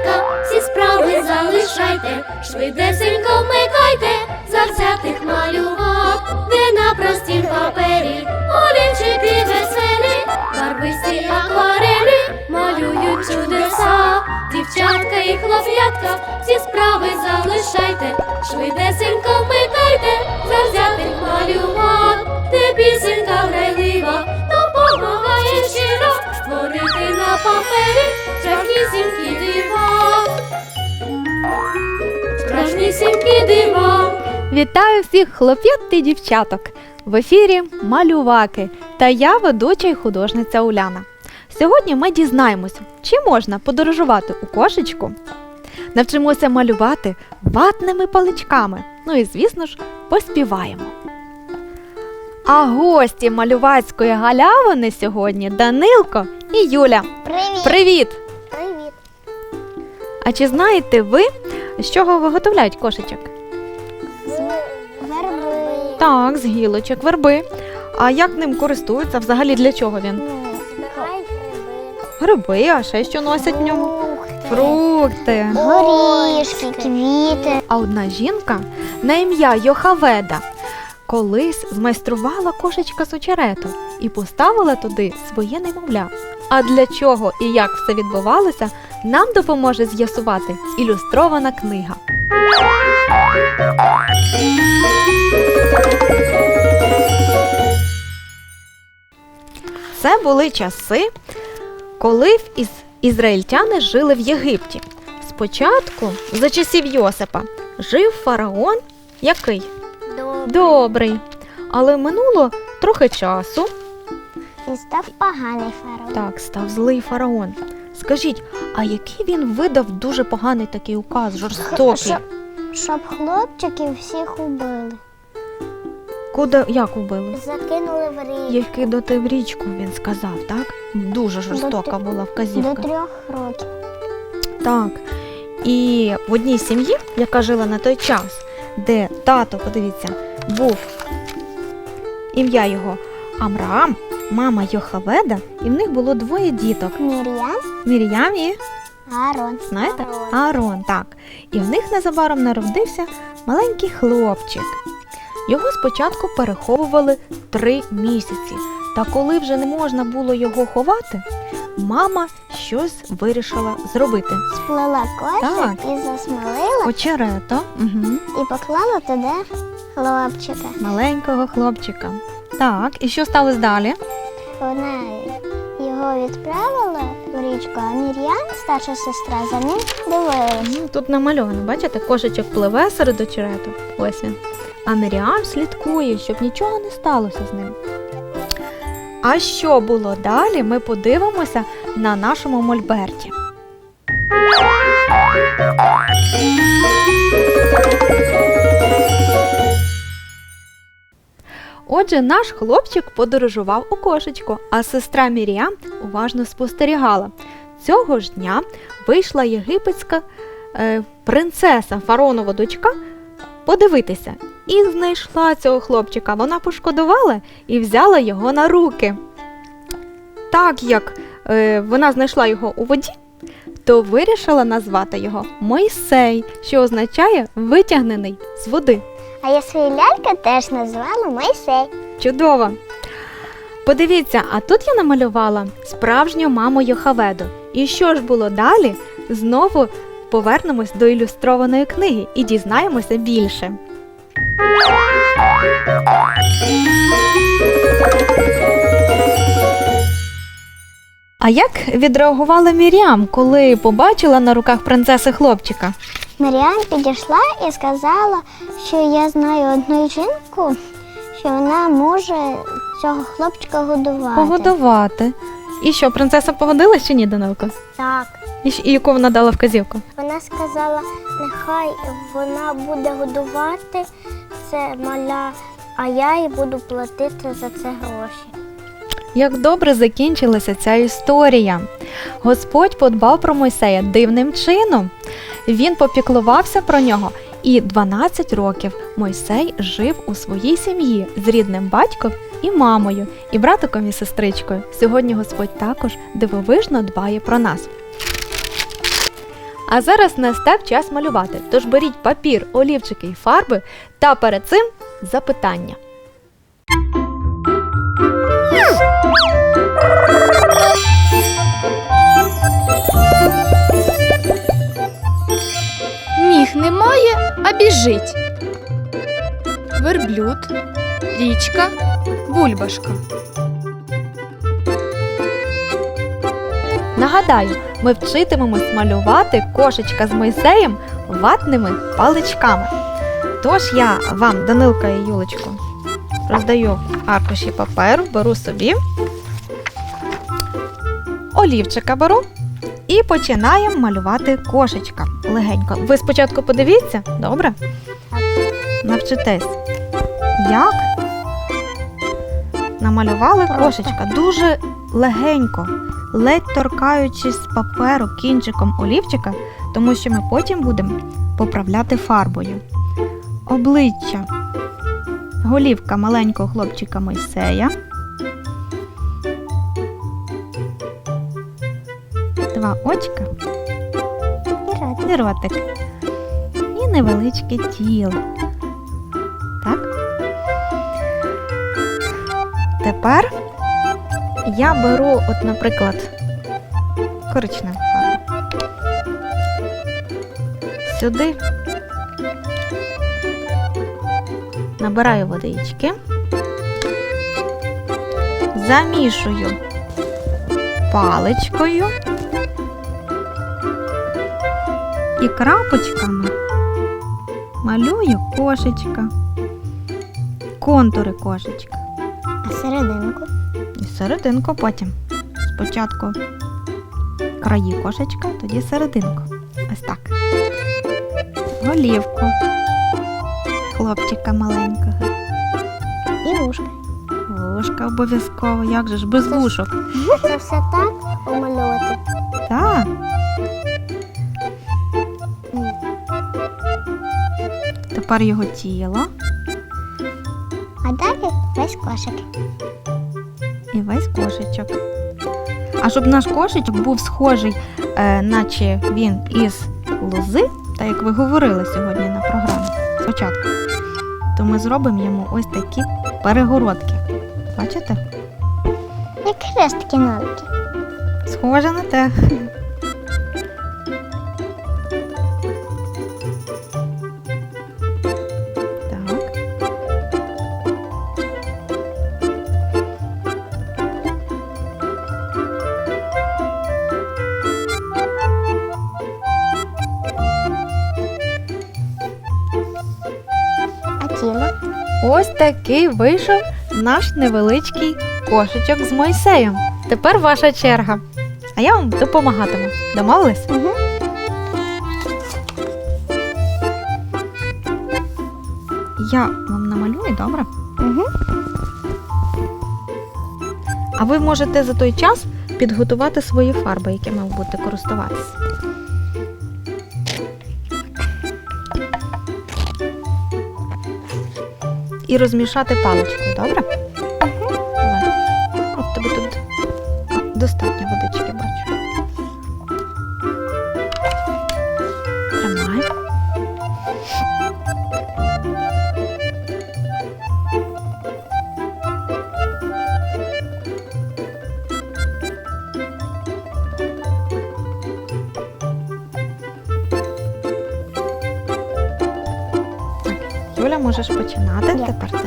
хлоп'ятка, всі справи залишайте, швидесенько вмикайте, завзятих малював, де на простім папері, олівчики веселі, барвисті акварелі малюють чудеса. Дівчатка і хлоп'ятка, всі справи залишайте, швидесенько вмикайте, Страшнісінькі дива. Вітаю всіх хлоп'ят і дівчаток! В ефірі Малюваки та я ведуча і художниця Уляна. Сьогодні ми дізнаємося, чи можна подорожувати у кошечку, навчимося малювати ватними паличками. Ну і, звісно ж, поспіваємо. А гості малювацької галявини сьогодні Данилко і Юля. Привіт! Привіт! Привіт! А чи знаєте ви, з чого виготовляють кошечок? З верби. Так, з гілочок, верби. А як ним користуються? Взагалі для чого він? Ну, збирають гриби. Гриби, а ще що носять в ньому? Фрукти. Фрукти. Горішки, квіти. А одна жінка на ім'я Йохаведа колись змайструвала кошечка з очерету і поставила туди своє немовля. А для чого і як все відбувалося, нам допоможе з'ясувати ілюстрована книга. Це були часи, коли із... ізраїльтяни жили в Єгипті. Спочатку, за часів Йосипа, жив фараон який? Добрий. Але минуло трохи часу. І став поганий фараон. Так, став злий фараон. Скажіть, а який він видав дуже поганий такий указ, жорстокий? Щоб, щоб хлопчиків всіх убили. Куди як убили? Закинули в рік. Їх кидати в річку, він сказав, так? Дуже жорстока До- була До вказівка. трьох років. Так. І в одній сім'ї, яка жила на той час, де тато, подивіться, був ім'я його Амраам, мама Йохаведа, і в них було двоє діток. Мір'ян, Мір'ям і Аарон. знаєте? Аарон. Так. І в них незабаром народився маленький хлопчик. Його спочатку переховували три місяці. Та коли вже не можна було його ховати, мама щось вирішила зробити. Сплела кошик Так. і засмолила, Очерето угу. і поклала туди хлопчика. маленького хлопчика. Так, і що сталося далі? Вона його відправила в річку, а Мір'ян, старша сестра, за ним дивилась. Ну, Тут намальовано, бачите, кошечок пливе серед очерету. Ось він. А Міріам слідкує, щоб нічого не сталося з ним. А що було далі, ми подивимося на нашому мольберті. Отже, наш хлопчик подорожував у кошечку, а сестра Міріам уважно спостерігала. Цього ж дня вийшла єгипетська е, принцеса, фаронова дочка, подивитися. І знайшла цього хлопчика. Вона пошкодувала і взяла його на руки. Так як е, вона знайшла його у воді, то вирішила назвати його Мойсей, що означає витягнений з води. А я свою ляльку теж назвала Мойсей. Чудово! Подивіться, а тут я намалювала справжню маму Йохаведу. І що ж було далі? Знову повернемось до ілюстрованої книги і дізнаємося більше. А як відреагувала Мір'ям, коли побачила на руках принцеси хлопчика? Маріан підійшла і сказала, що я знаю одну жінку, що вона може цього хлопчика годувати. Погодувати. І що, принцеса погодилась чи ні, Данилко? Так. І, щ- і яку вона дала вказівку? Вона сказала, нехай вона буде годувати це маля, а я їй буду платити за це гроші. Як добре закінчилася ця історія. Господь подбав про Мойсея дивним чином. Він попіклувався про нього, і 12 років Мойсей жив у своїй сім'ї з рідним батьком і мамою, і братиком і сестричкою. Сьогодні Господь також дивовижно дбає про нас. А зараз настав час малювати. Тож беріть папір, олівчики і фарби та перед цим запитання. Ніг немає, а біжить. Верблюд, річка, бульбашка. Нагадаю, ми вчитимемось малювати кошечка з Мойсеєм ватними паличками. Тож я вам, Данилка і Юлечко, роздаю аркуші паперу, беру собі, олівчика беру і починаємо малювати кошечка легенько. Ви спочатку подивіться, добре? Навчитесь, як намалювали кошечка дуже легенько ледь торкаючись паперу кінчиком олівчика, тому що ми потім будемо поправляти фарбою. Обличчя. Голівка маленького хлопчика Мойсея. Два очка І ротик. І невеличке тіло. Так? Тепер я беру, от, наприклад, коричневу фарбу. Сюди набираю водички, замішую паличкою і крапочками малюю кошечка, контури кошечка. А серединку? І серединку потім. Спочатку краї кошечка, тоді серединку. Ось так. Голівку хлопчика маленького. І вушка. Вушка обов'язково, як же ж без вушок. Це все так помальовувати. Так. Тепер його тіло А далі весь кошик. і весь кошечок. А щоб наш кошечок був схожий, е, наче він із лози, так як ви говорили сьогодні на програмі спочатку, то ми зробимо йому ось такі перегородки. Бачите? Як хрестики навики. Схоже на те. Ось такий вийшов наш невеличкий кошечок з Мойсеєм. Тепер ваша черга. А я вам допомагатиму. Домовились? Угу. Я вам намалюю, добре? Угу. А ви можете за той час підготувати свої фарби, якими ви будете користуватися. І розмішати паличкою, добре?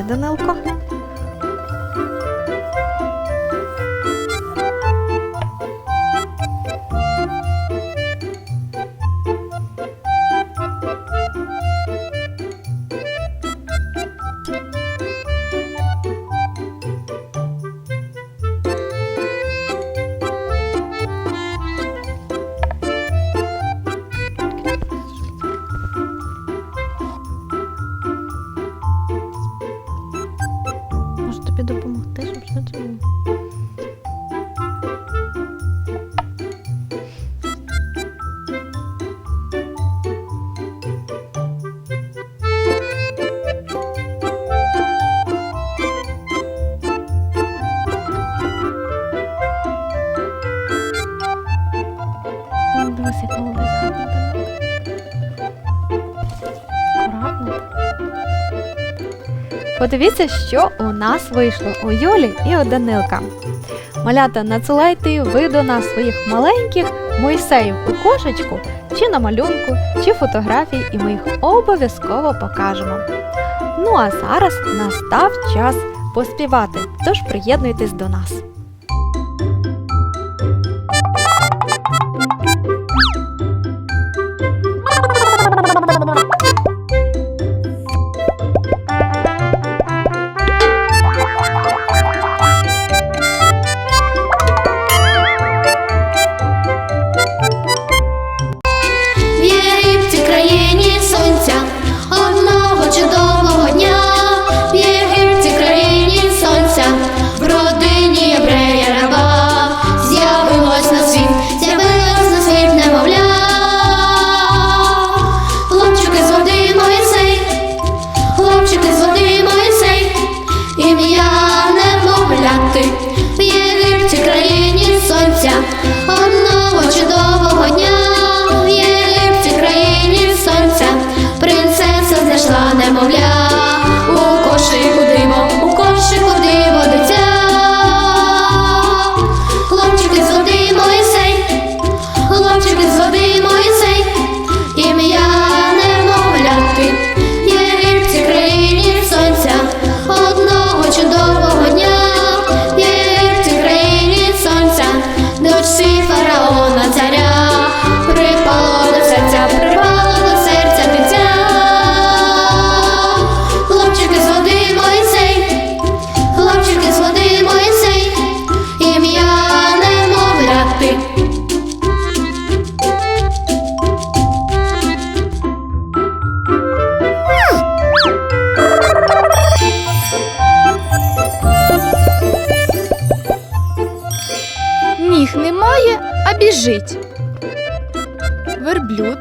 Данилко. теж обсаджуємо. Дивись, як молодець гарно. Аккуратно. Подивіться, що у нас вийшло у Юлі і у Данилка. Малята, надсилайте ви до нас своїх маленьких Мойсеїв у кошечку, чи на малюнку, чи фотографії, і ми їх обов'язково покажемо. Ну а зараз настав час поспівати, тож приєднуйтесь до нас. Ніг немає, а біжить. Верблюд,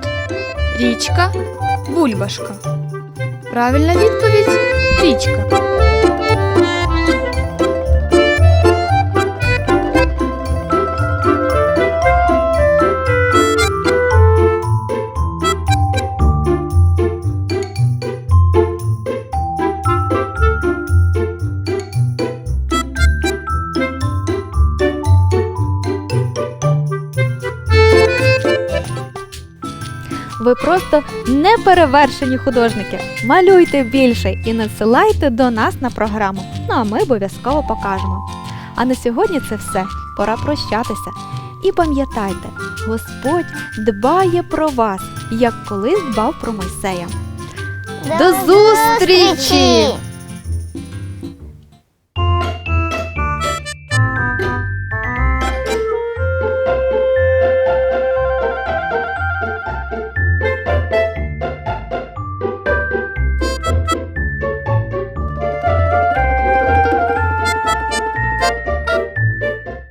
річка, бульбашка. Правильна відповідь річка. Ви просто неперевершені художники. Малюйте більше і надсилайте до нас на програму. Ну а ми обов'язково покажемо. А на сьогодні це все. Пора прощатися. І пам'ятайте, Господь дбає про вас, як колись дбав про Мойсея. До зустрічі!